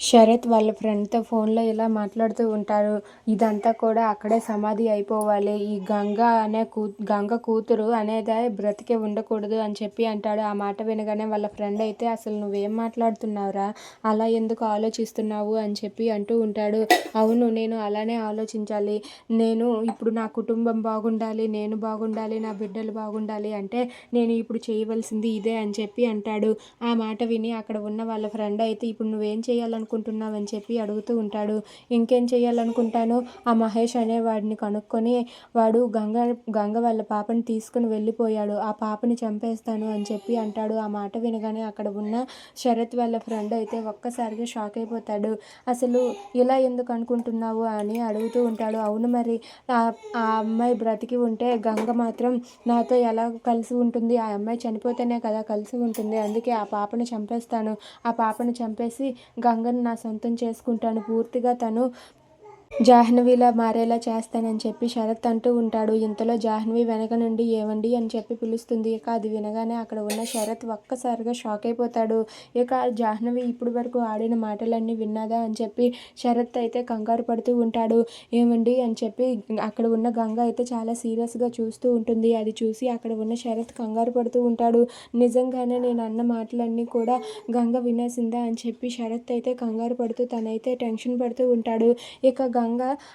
శరత్ వాళ్ళ ఫ్రెండ్తో ఫోన్లో ఇలా మాట్లాడుతూ ఉంటారు. ఇదంతా కూడా అక్కడే సమాధి అయిపోవాలి. ఈ గంగ అనే కూ గంగ కూతురు అనేది బ్రతికే ఉండకూడదు అని చెప్పి అంటాడు. ఆ మాట వినగానే వాళ్ళ ఫ్రెండ్ అయితే అసలు నువ్వేం మాట్లాడుతున్నావురా? అలా ఎందుకు ఆలోచిస్తున్నావు అని చెప్పి అంటూ ఉంటాడు. అవును నేను అలానే ఆలోచించాలి. నేను ఇప్పుడు నా కుటుంబం బాగుండాలి నేను బాగుండాలి నా బిడ్డలు బాగుండాలి అంటే నేను ఇప్పుడు చేయవలసింది ఇదే అని చెప్పి అంటాడు. ఆ మాట విని అక్కడ ఉన్న వాళ్ళ ఫ్రెండ్ అయితే ఇప్పుడు నువ్వేం చేయాలను అనుకుంటున్నావని చెప్పి అడుగుతూ ఉంటాడు. ఇంకేం చేయాలనుకుంటాను? ఆ మహేష్ అనే వాడిని కనుక్కొని వాడు గంగ గంగ వాళ్ళ పాపని తీసుకుని వెళ్ళిపోయాడు. ఆ పాపని చంపేస్తాను అని చెప్పి అంటాడు. ఆ మాట వినగానే అక్కడ ఉన్న శరత్ వాళ్ళ ఫ్రెండ్ అయితే ఒక్కసారిగా షాక్ అయిపోతాడు. అసలు ఇలా ఎందుకు అనుకుంటున్నావు అని అడుగుతూ ఉంటాడు. అవును మరి ఆ అమ్మాయి బ్రతికి ఉంటే గంగ మాత్రం నాతో ఎలా కలిసి ఉంటుంది? ఆ అమ్మాయి చనిపోతేనే కదా కలిసి ఉంటుంది. అందుకే ఆ పాపను చంపేస్తాను. ఆ పాపను చంపేసి గంగను నా సొంతం చేసుకుంటాను. పూర్తిగా తను జాహ్నవిలా మారేలా చేస్తానని చెప్పి శరత్ అంటూ ఉంటాడు. ఇంతలో జాహ్నవి వెనక నుండి ఏవండి అని చెప్పి పిలుస్తుంది. ఇక అది వినగానే అక్కడ ఉన్న శరత్ ఒక్కసారిగా షాక్ అయిపోతాడు. ఇక జాహ్నవి ఇప్పుడు వరకు ఆడిన మాటలన్నీ విన్నాదా అని చెప్పి శరత్ అయితే కంగారు పడుతూ ఉంటాడు. ఏమండి అని చెప్పి అక్కడ ఉన్న గంగ అయితే చాలా సీరియస్గా చూస్తూ ఉంటుంది. అది చూసి అక్కడ ఉన్న శరత్ కంగారు పడుతూ ఉంటాడు. నిజంగానే నేను అన్న మాటలన్నీ కూడా గంగ వినేసిందా అని చెప్పి శరత్ అయితే కంగారు పడుతూ తనైతే టెన్షన్ పడుతూ ఉంటాడు. ఇక గంగ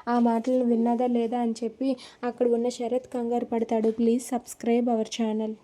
ఆ మాటలను విన్నదా లేదా అని చెప్పి అక్కడ ఉన్న శరత్ కంగారు పడతాడు. Please subscribe our channel.